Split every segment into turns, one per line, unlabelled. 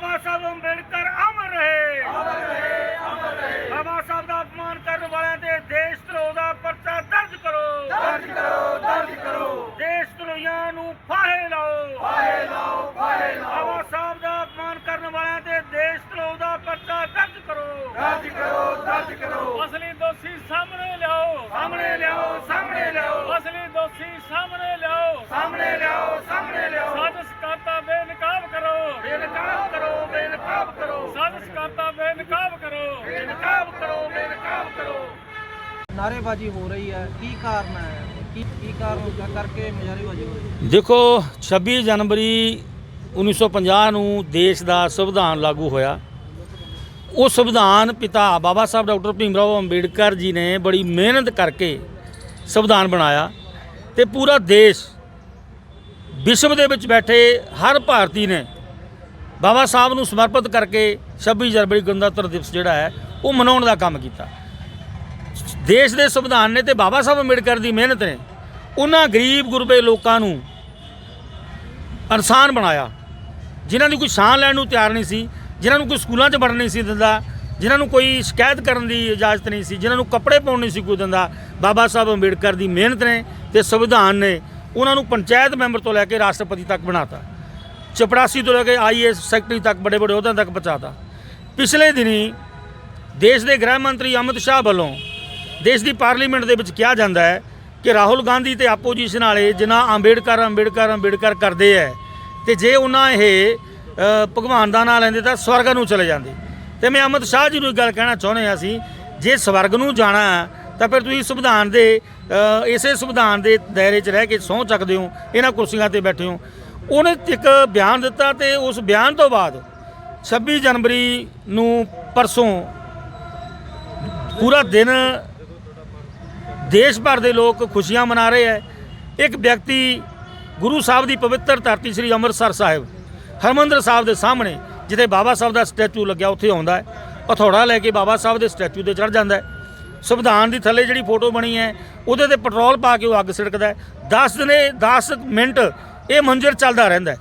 ਬਾਬਾ ਸਾਹਿਬ ਅੰਬੇਡਕਰ ਅਮਰ ਰਹੇ। ਅਮਰ ਰਹੇ ਅਮਰ ਰਹੇ ਬਾਬਾ ਸਾਹਿਬ ਦਾ ਅਪਮਾਨ ਕਰਨ ਵਾਲਿਆਂ ਤੇ ਦੇਸ਼ ਧਰੋਹ ਦਾ ਪਰਚਾ ਦਰਜ ਕਰੋ। ਦਰਜ ਕਰੋ ਦਰਜ ਕਰੋ। ਦੇਸ਼ ਧਰੋਹੀਆਂ ਨੂੰ ਫਾਹੇ ਲਾਓ। ਫਾਹੇ ਲਾਓ ਫਾਹੇ ਲਾਓ। ਬਾਬਾ ਸਾਹਿਬ ਦਾ ਅਪਮਾਨ ਕਰਨ ਵਾਲਿਆਂ ਤੇ ਦੇਸ਼ ਧਰੋਹ ਦਾ ਪਰਚਾ ਦਰਜ ਕਰੋ। ਦਰਜ ਕਰੋ ਦਰਜ ਕਰੋ।
ਅਸਲੀ ਦੋਸ਼ੀ ਸਾਹਮਣੇ ਲਿਆਓ।
ਸਾਹਮਣੇ ਲਿਆਓ ਸਾਹਮਣੇ ਲਿਆਓ।
ਅਸਲੀ ਦੋਸ਼ੀ ਸਾਹਮਣੇ ਲਿਆਓ
ਸਾਹਮਣੇ ਲਿਆਓ ਸਾਹਮਣੇ ਲਿਆਓ
ਸਾਜ਼ਿਸ਼ ਕਰਤਾ ਬੇਨਕਾਬ ਕਰੋ
ਬੇਨਕਾਬ ਕਰੋ ਬੇਨਕਾਬ ਕਰੋ
ਸਾਜ਼ਿਸ਼ ਕਰਤਾ ਬੇਨਕਾਬ ਕਰੋ।
ਬੇਨਕਾਬ ਕਰੋ ਬੇਨਕਾਬ ਕਰੋ।
ਨਾਰੇਬਾਜ਼ੀ ਹੋ ਰਹੀ ਹੈ। ਕੀ ਕਾਰਨ ਹੈ? ਕੀ ਕੀ ਕਾਰਨ ਕਰਕੇ ਮੁਜ਼ਾਹਰੇਬਾਜ਼ੀ ਹੋ ਰਹੀ ਹੈ
ਦੇਖੋ 26 ਜਨਵਰੀ 1950 ਨੂੰ ਦੇਸ਼ ਦਾ ਸੰਵਿਧਾਨ ਲਾਗੂ ਹੋਇਆ। ਉਹ ਸੰਵਿਧਾਨ ਪਿਤਾ ਬਾਬਾ ਸਾਹਿਬ ਡਾਕਟਰ ਭੀਮ ਰਾਓ ਅੰਬੇਡਕਰ ਜੀ ਨੇ ਬੜੀ ਮਿਹਨਤ ਕਰਕੇ ਸੰਵਿਧਾਨ ਬਣਾਇਆ ਤੇ ਪੂਰਾ ਦੇਸ਼ ਵਿਸ਼ਵ ਦੇ ਵਿੱਚ ਬੈਠੇ ਹਰ ਭਾਰਤੀ ਨੇ ਬਾਬਾ ਸਾਹਿਬ ਨੂੰ ਸਮਰਪਿਤ ਕਰਕੇ 26 ਜਨਵਰੀ ਗਣਤੰਤਰ ਦਿਵਸ ਜਿਹੜਾ ਹੈ, ਉਹ ਮਨਾਉਣ ਦਾ ਕੰਮ ਕੀਤਾ। ਦੇਸ਼ ਦੇ ਸੰਵਿਧਾਨ ਨੇ ਤੇ ਬਾਬਾ ਸਾਹਿਬ ਅੰਬੇਡਕਰ ਦੀ ਮਿਹਨਤ ਨੇ ਉਹਨਾਂ ਗਰੀਬ ਗੁਰਬੇ ਲੋਕਾਂ ਨੂੰ ਇਨਸਾਨ ਬਣਾਇਆ। ਜਿਨ੍ਹਾਂ ਦੀ ਕੋਈ ਸਾਹ ਲੈਣ ਨੂੰ ਤਿਆਰ ਨਹੀਂ ਸੀ, ਜਿਨ੍ਹਾਂ ਨੂੰ ਕੋਈ ਸਕੂਲਾਂ 'ਚ ਵੜਨ ਨਹੀਂ ਸੀ ਦਿੰਦਾ, ਜਿਨ੍ਹਾਂ ਨੂੰ ਕੋਈ ਸ਼ਿਕਾਇਤ ਕਰਨ ਦੀ ਇਜਾਜ਼ਤ ਨਹੀਂ ਸੀ, ਜਿਨ੍ਹਾਂ ਨੂੰ ਕੱਪੜੇ ਪਾਉਣ ਨਹੀਂ ਸੀ ਕੋਈ ਦਿੰਦਾ, ਬਾਬਾ ਸਾਹਿਬ ਅੰਬੇਡਕਰ ਦੀ ਮਿਹਨਤ ਨੇ ਤੇ ਸੰਵਿਧਾਨ ਨੇ ਉਹਨਾਂ ਨੂੰ ਪੰਚਾਇਤ ਮੈਂਬਰ ਤੋਂ ਲੈ ਕੇ ਰਾਸ਼ਟਰਪਤੀ ਤੱਕ ਬਣਾਤਾ ਚਪੜਾਸੀ ਤੋਂ ਲੈ ਕੇ ਆਈਏਐਸ ਸੈਕਟਰੀ ਤੱਕ ਬੜੇ ਬੜੇ ਅਹੁਦਿਆਂ ਤੱਕ ਪਹੁੰਚਾਤਾ। ਪਿਛਲੇ ਦਿਨੀ ਦੇਸ਼ ਦੇ ਗ੍ਰਹਿ ਮੰਤਰੀ ਅਮਿਤ ਸ਼ਾਹ ਵੱਲੋਂ ਦੇਸ਼ ਦੀ ਪਾਰਲੀਮੈਂਟ ਦੇ ਵਿੱਚ ਕਿਹਾ ਜਾਂਦਾ ਹੈ ਕਿ ਰਾਹੁਲ ਗਾਂਧੀ ਤੇ ਆਪੋਜੀਸ਼ਨ ਵਾਲੇ ਜਿਨ੍ਹਾਂ ਅੰਬੇਡਕਰ ਅੰਬੇਡਕਰ ਅੰਬੇਡਕਰ ਕਰਦੇ ਐ ਤੇ ਜੇ ਉਹਨਾਂ ਇਹ ਭਗਵਾਨ ਦਾ ਨਾਮ ਲੈਂਦੇ ਤਾਂ ਸਵਰਗ ਨੂੰ ਚਲੇ ਜਾਂਦੇ। ਤੇ ਮੈਂ ਅਮਿਤ ਸ਼ਾਹ ਜੀ ਨੂੰ ਇੱਕ ਗੱਲ ਕਹਿਣਾ ਚਾਹੁੰਦੇ ਹਾਂ ਅਸੀਂ, ਜੇ ਸਵਰਗ ਨੂੰ ਜਾਣਾ ਤਾਂ ਫਿਰ ਤੁਸੀਂ ਸੰਵਿਧਾਨ ਦੇ ਇਸੇ ਸੰਵਿਧਾਨ ਦੇ ਦਾਇਰੇ 'ਚ ਰਹਿ ਕੇ ਸਹੁੰ ਚੱਕਦੇ ਹੋ, ਇਹਨਾਂ ਕੁਰਸੀਆਂ ਤੇ ਬੈਠੇ ਹੋ। ਉਹਨੇ ਇੱਕ ਬਿਆਨ ਦਿੱਤਾ ਤੇ ਉਸ ਬਿਆਨ ਤੋਂ ਬਾਅਦ 26 ਜਨਵਰੀ ਨੂੰ ਪਰਸੋਂ ਪੂਰਾ ਦਿਨ ਦੇਸ਼ ਭਰ ਦੇ ਲੋਕ ਖੁਸ਼ੀਆਂ ਮਨਾ ਰਹੇ ਹੈ। ਇੱਕ ਵਿਅਕਤੀ ਗੁਰੂ ਸਾਹਿਬ ਦੀ ਪਵਿੱਤਰ ਧਰਤੀ ਸ੍ਰੀ ਅੰਮ੍ਰਿਤਸਰ ਸਾਹਿਬ, ਹਰਮੰਦਰ ਸਾਹਿਬ ਦੇ ਸਾਹਮਣੇ, ਜਿੱਥੇ ਬਾਬਾ ਸਾਹਿਬ ਦਾ ਸਟੈਚੂ ਲੱਗਿਆ, ਉੱਥੇ ਆਉਂਦਾ ਹੈ। ਹਥੌੜਾ ਲੈ ਕੇ ਬਾਬਾ ਸਾਹਿਬ ਦੇ ਸਟੈਚੂ ਤੇ ਚੜ ਜਾਂਦਾ ਹੈ। ਸੰਵਿਧਾਨ ਦੀ ਥੱਲੇ ਜਿਹੜੀ ਫੋਟੋ ਬਣੀ ਹੈ, ਉਹਦੇ ਤੇ ਪੈਟਰੋਲ ਪਾ ਕੇ ਉਹ ਅੱਗ ਛਿੜਕਦਾ ਹੈ। 10 ਦਿਨੇ 10 ਮਿੰਟ ਇਹ ਮੰਜ਼ਰ ਚੱਲਦਾ ਰਹਿੰਦਾ ਹੈ।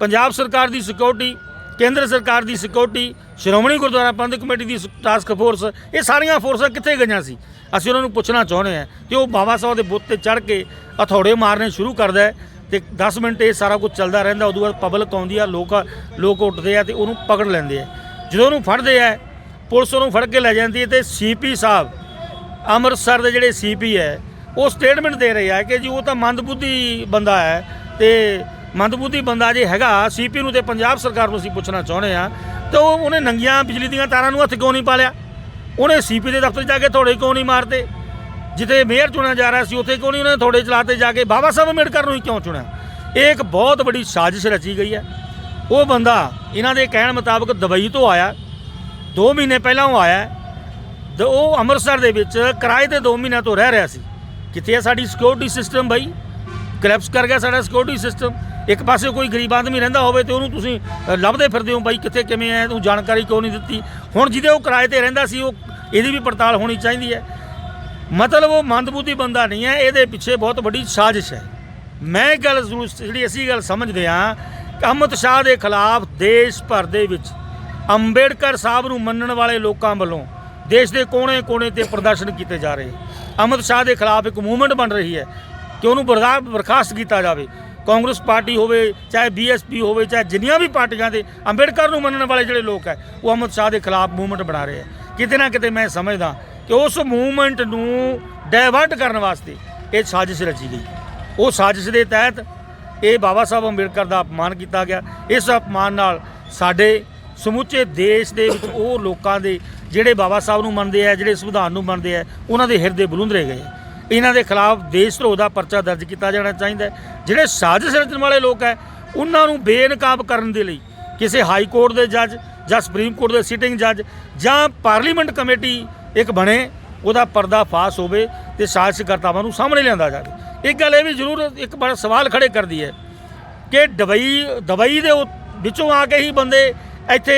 ਪੰਜਾਬ ਸਰਕਾਰ ਦੀ ਸਿਕਿਉਰਿਟੀ ਕੇਂਦਰ ਸਰਕਾਰ ਦੀ ਸਿਕਿਉਰਿਟੀ ਸ਼੍ਰੋਮਣੀ ਗੁਰਦੁਆਰਾ ਪ੍ਰਬੰਧਕ ਕਮੇਟੀ ਦੀ ਸ- ਟਾਸਕ ਫੋਰਸ ਇਹ ਸਾਰੀਆਂ ਫੋਰਸਾਂ ਕਿੱਥੇ ਗਈਆਂ ਸੀ? ਅਸੀਂ ਉਹਨਾਂ ਨੂੰ ਪੁੱਛਣਾ ਚਾਹੁੰਦੇ ਹਾਂ ਕਿ ਉਹ ਬਾਬਾ ਸਾਹਿਬ ਦੇ ਬੁੱਤ ਤੇ ਚੜ ਕੇ ਹਥੌੜੇ ਮਾਰਨੇ ਸ਼ੁਰੂ ਕਰਦਾ ਹੈ ਤੇ 10 ਮਿੰਟ ਇਹ ਸਾਰਾ ਕੁਝ ਚੱਲਦਾ ਰਹਿੰਦਾ ਉਦੋਂ ਬਾਅਦ ਪਬਲਿਕ ਆਉਂਦੀ ਆ, ਲੋਕ ਲੋਕ ਉੱਠਦੇ ਆ ਤੇ ਉਹਨੂੰ ਪਕੜ ਲੈਂਦੇ ਆ। ਜਦੋਂ ਉਹਨੂੰ ਫੜਦੇ ਆ, ਪੁਲਿਸ ਉਹਨੂੰ ਫੜ ਕੇ ਲੈ ਜਾਂਦੀ ਹੈ ਤੇ ਸੀਪੀ ਸਾਹਿਬ, ਅੰਮ੍ਰਿਤਸਰ ਦੇ ਜਿਹੜੇ ਸੀਪੀ ਹੈ, ਉਹ ਸਟੇਟਮੈਂਟ ਦੇ ਰਹੇ ਆ ਕਿ ਜੀ ਉਹ ਤਾਂ ਮੰਦਬੁੱਧੀ ਬੰਦਾ ਹੈ ਤੇ ਮੰਦਬੁੱਧੀ ਬੰਦਾ ਜੇ ਹੈਗਾ ਸੀਪੀ ਨੂੰ ਤੇ ਪੰਜਾਬ ਸਰਕਾਰ ਨੂੰ ਅਸੀਂ ਪੁੱਛਣਾ ਚਾਹੁੰਦੇ ਆ ਤੇ ਉਹ ਉਹਨੇ ਨੰਗੀਆਂ ਬਿਜਲੀ ਦੀਆਂ ਤਾਰਾਂ ਨੂੰ ਹੱਥ ਕਿਉਂ ਨਹੀਂ ਪਾ ਲਿਆ ਉਹਨੇ ਸੀਪੀ ਦੇ ਦਫ਼ਤਰ ਜਾ ਕੇ ਥੋੜੇ ਕਿਉਂ ਨਹੀਂ ਮਾਰਦੇ ਜਿੱਥੇ ਮੇਅਰ ਚੁਣਿਆ ਜਾ ਰਿਹਾ ਸੀ, ਉੱਥੇ ਕਿਉਂ ਨਹੀਂ ਉਹਨੇ ਥੋੜੇ ਚਲਾਤੇ ਜਾ ਕੇ? ਬਾਬਾ ਸਾਹਿਬ ਅੰਬੇਡਕਰ ਨੂੰ ਹੀ ਕਿਉਂ ਚੁਣਿਆ? ਇਹ ਇੱਕ ਬਹੁਤ ਵੱਡੀ ਸਾਜ਼ਿਸ਼ ਰਚੀ ਗਈ ਹੈ। ਉਹ ਬੰਦਾ ਇਹਨਾਂ ਦੇ ਕਹਿਣ ਮੁਤਾਬਕ ਦੁਬਈ ਤੋਂ ਆਇਆ 2 ਮਹੀਨੇ ਪਹਿਲਾਂ ਉਹ ਆਇਆ ਹੈ। ਤੇ ਉਹ ਅੰਮ੍ਰਿਤਸਰ ਦੇ ਵਿੱਚ ਕਿਰਾਏ ਤੇ 2 ਮਹੀਨਿਆਂ ਤੋਂ ਰਹਿ ਰਿਹਾ ਸੀ। ਕਿੱਥੇ ਹੈ ਸਾਡੀ ਸਿਕਿਉਰਿਟੀ ਸਿਸਟਮ ਬਈ? ਕਲੈਪਸ ਕਰ ਗਿਆ ਸਾਡਾ ਸਿਕਿਉਰਿਟੀ ਸਿਸਟਮ ਇੱਕ ਪਾਸੇ ਕੋਈ ਗਰੀਬ ਆਦਮੀ ਰਹਿੰਦਾ ਹੋਵੇ ਤੇ ਉਹਨੂੰ ਤੁਸੀਂ ਲੱਭਦੇ ਫਿਰਦੇ ਹੋ ਬਾਈ ਕਿੱਥੇ, ਕਿਵੇਂ ਹੈ ਤੂੰ ਜਾਣਕਾਰੀ ਕਿਉਂ ਨਹੀਂ ਦਿੱਤੀ? ਹੁਣ ਜਿਹਦੇ ਉਹ ਕਿਰਾਏ ਤੇ ਰਹਿੰਦਾ ਸੀ, ਉਹ ਇਹਦੀ ਵੀ ਪੜਤਾਲ ਹੋਣੀ ਚਾਹੀਦੀ ਹੈ ਮਤਲਬ ਉਹ ਮੰਦਬੁੱਧੀ ਬੰਦਾ ਨਹੀਂ ਹੈ ਇਹਦੇ ਪਿੱਛੇ ਬਹੁਤ ਵੱਡੀ ਸਾਜ਼ਿਸ਼ ਹੈ ਮੈਂ ਇਹ ਗੱਲ ਜ਼ਰੂਰ, ਜਿਹੜੀ ਅਸੀਂ ਗੱਲ ਸਮਝਦੇ ਹਾਂ ਕਿ ਅਮਿਤ ਸ਼ਾਹ ਦੇ ਖਿਲਾਫ ਦੇਸ਼ ਭਰ ਦੇ ਵਿੱਚ ਅੰਬੇਡਕਰ ਸਾਹਿਬ ਨੂੰ ਮੰਨਣ ਵਾਲੇ ਲੋਕਾਂ ਵੱਲੋਂ ਦੇਸ਼ ਦੇ ਕੋਨੇ-ਕੋਨੇ ਤੇ ਪ੍ਰਦਰਸ਼ਨ ਕੀਤੇ ਜਾ ਰਹੇ। ਅਮਿਤ ਸ਼ਾਹ ਦੇ ਖਿਲਾਫ ਇੱਕ ਮੂਵਮੈਂਟ ਬਣ ਰਹੀ ਹੈ ਕਿ ਉਹਨੂੰ ਬਰਦਾ ਬਰਖਾਸਤ ਕੀਤਾ ਜਾਵੇ। ਕਾਂਗਰਸ ਪਾਰਟੀ ਹੋਵੇ, ਚਾਹੇ ਬੀਐਸਪੀ ਹੋਵੇ, ਚਾਹੇ ਜਿੰਨੀਆਂ ਵੀ ਪਾਰਟੀਆਂ ਦੇ, ਅੰਬੇਡਕਰ ਨੂੰ ਮੰਨਣ ਵਾਲੇ ਜਿਹੜੇ ਲੋਕ ਹੈ, ਉਹ ਅਮਿਤ ਸ਼ਾਹ ਦੇ ਖਿਲਾਫ ਮੂਵਮੈਂਟ ਬਣਾ ਰਹੇ ਹੈ। ਕਿਤੇ ਨਾ ਕਿਤੇ ਮੈਂ ਸਮਝਦਾ ਕਿ ਉਸ ਮੂਵਮੈਂਟ ਨੂੰ ਡਾਇਵਰਟ ਕਰਨ ਵਾਸਤੇ ਇਹ ਸਾਜ਼ਿਸ਼ ਰਚੀ ਗਈ। ਉਹ ਸਾਜ਼ਿਸ਼ ਦੇ ਤਹਿਤ ਇਹ ਬਾਬਾ ਸਾਹਿਬ ਅੰਬੇਡਕਰ ਦਾ ਅਪਮਾਨ ਕੀਤਾ ਗਿਆ। ਇਸ ਅਪਮਾਨ ਨਾਲ ਸਾਡੇ ਸਮੁੱਚੇ ਦੇਸ਼ ਦੇ ਵਿੱਚ ਉਹ ਲੋਕਾਂ ਦੇ ਜਿਹੜੇ ਬਾਬਾ ਸਾਹਿਬ ਨੂੰ ਮੰਨਦੇ ਆ ਜਿਹੜੇ ਸੰਵਿਧਾਨ ਨੂੰ ਮੰਨਦੇ ਆ ਉਹਨਾਂ ਦੇ ਹਿਰਦੇ ਬਲੁੰਦਰੇ ਗਏ। ਇਹਨਾਂ ਦੇ ਖਿਲਾਫ ਦੇਸ਼ ਧਰੋਹ ਦਾ ਪਰਚਾ ਦਰਜ ਕੀਤਾ ਜਾਣਾ ਚਾਹੀਦਾ ਜਿਹੜੇ ਸਾਜ਼ਿਸ਼ ਰਚਣ ਵਾਲੇ ਲੋਕ ਹੈ, ਉਹਨਾਂ ਨੂੰ ਬੇਨਕਾਬ ਕਰਨ ਦੇ ਲਈ ਕਿਸੇ ਹਾਈ ਕੋਰਟ ਦੇ ਜੱਜ ਜਾਂ ਸੁਪਰੀਮ ਕੋਰਟ ਦੇ ਸਿਟਿੰਗ ਜੱਜ ਜਾਂ ਪਾਰਲੀਮੈਂਟ ਕਮੇਟੀ ਇੱਕ ਬਣੇ, ਉਹਦਾ ਪਰਦਾ ਫਾਸ ਹੋਵੇ ਤੇ ਸਾਜ਼ਿਸ਼ਕਰਤਾਵਾਂ ਨੂੰ ਸਾਹਮਣੇ ਲਿਆਂਦਾ ਜਾਵੇ। ਇੱਕ ਗੱਲ ਇਹ ਵੀ ਜ਼ਰੂਰ ਇੱਕ ਬੜਾ ਸਵਾਲ ਖੜੇ ਕਰਦੀ ਹੈ ਕਿ ਦੁਬਈ ਦੁਬਈ ਦੇ ਉਹ ਵਿੱਚੋਂ ਆ ਕੇ ਹੀ ਬੰਦੇ ਇੱਥੇ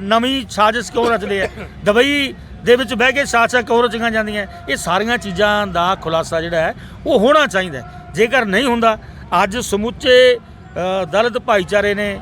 ਨਵੀਂ ਸਾਜ਼ਿਸ਼ ਕਿਉਂ ਰਚਦੇ ਆ? ਦੁਬਈ ਦੇ ਵਿੱਚ ਬਹਿ ਕੇ ਸਾਜ਼ਿਸ਼ਾਂ ਕਿਉਂ ਰਚੀਆਂ ਜਾਂਦੀਆਂ। ਇਹ ਸਾਰੀਆਂ ਚੀਜ਼ਾਂ ਦਾ ਖੁਲਾਸਾ ਜਿਹੜਾ ਹੈ ਉਹ ਹੋਣਾ ਚਾਹੀਦਾ ਜੇਕਰ ਨਹੀਂ ਹੁੰਦਾ ਅੱਜ ਸਮੁੱਚੇ ਅ, ਦਲਿਤ ਭਾਈਚਾਰੇ ਨੇ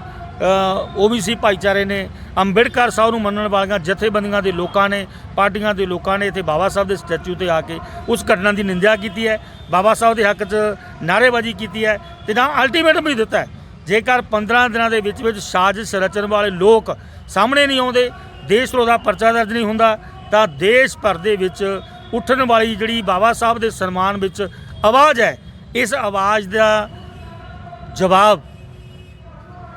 ਓਬੀਸੀ ਭਾਈਚਾਰੇ ਨੇ ਅੰਬੇਡਕਰ ਸਾਹਿਬ ਨੂੰ ਮੰਨਣ ਵਾਲੀਆਂ ਜਥੇਬੰਦੀਆਂ ਦੇ ਲੋਕਾਂ ਨੇ ਪਾਰਟੀਆਂ ਦੇ ਲੋਕਾਂ ਨੇ ਇੱਥੇ ਬਾਬਾ ਸਾਹਿਬ ਦੇ ਸਟੈਚੂ ਤੇ ਆ ਕੇ ਉਸ ਘਟਨਾ ਦੀ ਨਿੰਦਿਆ ਕੀਤੀ ਹੈ। ਬਾਬਾ ਸਾਹਿਬ ਦੇ ਹੱਕ 'ਚ ਨਾਅਰੇਬਾਜ਼ੀ ਕੀਤੀ ਹੈ ਤੇ ਨਾ ਅਲਟੀਮੇਟਮ ਵੀ ਦਿੱਤਾ ਹੈ। ਜੇਕਰ 15 ਦਿਨਾਂ ਦੇ ਵਿੱਚ ਵਿੱਚ ਸਾਜ਼ਿਸ਼ ਰਚਣ ਵਾਲੇ ਲੋਕ ਸਾਹਮਣੇ ਨਹੀਂ ਆਉਂਦੇ ਦੇਸ਼ ਵਿਰੋਧ ਦਾ ਪਰਚਾ ਦਰਜ ਨਹੀਂ ਹੁੰਦਾ ਤਾਂ ਦੇਸ਼ ਭਰ ਦੇ ਵਿੱਚ ਉੱਠਣ ਵਾਲੀ ਜਿਹੜੀ ਬਾਬਾ ਸਾਹਿਬ ਦੇ ਸਨਮਾਨ ਵਿੱਚ ਆਵਾਜ਼ ਹੈ, ਇਸ ਆਵਾਜ਼ ਦਾ ਜਵਾਬ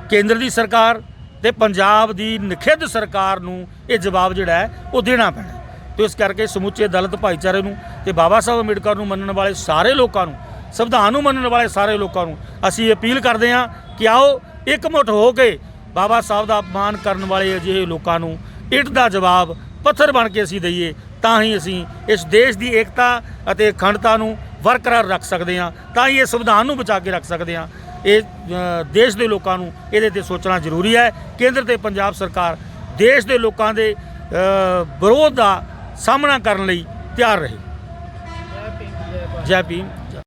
ਕੇਂਦਰ ਦੀ ਸਰਕਾਰ ਤੇ ਪੰਜਾਬ ਦੀ ਨਿਖਿੱਧ ਸਰਕਾਰ ਨੂੰ ਇਹ ਜਵਾਬ ਜਿਹੜਾ ਹੈ, ਉਹ ਦੇਣਾ ਪੈਣਾ ਹੈ। ਤੇ ਇਸ ਕਰਕੇ ਸਮੁੱਚੇ ਦਲਿਤ ਭਾਈਚਾਰੇ ਨੂੰ ਤੇ ਬਾਬਾ ਸਾਹਿਬ ਅੰਬੇਡਕਰ ਨੂੰ ਮੰਨਣ ਵਾਲੇ ਸਾਰੇ ਲੋਕਾਂ ਨੂੰ, ਸੰਵਿਧਾਨ ਨੂੰ ਮੰਨਣ ਵਾਲੇ ਸਾਰੇ ਲੋਕਾਂ ਨੂੰ ਅਸੀਂ ਅਪੀਲ ਕਰਦੇ ਹਾਂ ਕਿ ਆਓ ਇਕਮੁੱਠ ਹੋ ਕੇ ਬਾਬਾ ਸਾਹਿਬ ਦਾ ਅਪਮਾਨ ਕਰਨ ਵਾਲੇ ਅਜਿਹੇ ਲੋਕਾਂ ਨੂੰ ਇੱਟ ਦਾ ਜਵਾਬ ਪੱਥਰ ਬਣ ਕੇ ਅਸੀਂ ਦਈਏ, ਤਾਂ ਹੀ ਅਸੀਂ ਇਸ ਦੇਸ਼ ਦੀ ਏਕਤਾ ਅਤੇ ਅਖੰਡਤਾ ਨੂੰ ਬਰਕਰਾਰ ਰੱਖ ਸਕਦੇ ਹਾਂ, ਤਾਂ ਹੀ ਇਹ ਸੰਵਿਧਾਨ ਨੂੰ ਬਚਾ ਕੇ ਰੱਖ ਸਕਦੇ ਹਾਂ। ਇਹ ਦੇਸ਼ ਦੇ ਲੋਕਾਂ ਨੂੰ ਇਹਦੇ ਤੇ ਸੋਚਣਾ ਜ਼ਰੂਰੀ ਹੈ। ਕੇਂਦਰ ਤੇ ਪੰਜਾਬ ਸਰਕਾਰ ਦੇਸ਼ ਦੇ ਲੋਕਾਂ ਦੇ ਵਿਰੋਧ ਦਾ ਸਾਹਮਣਾ ਕਰਨ ਲਈ ਤਿਆਰ ਰਹੇ। ਜੈ ਭੀਮ।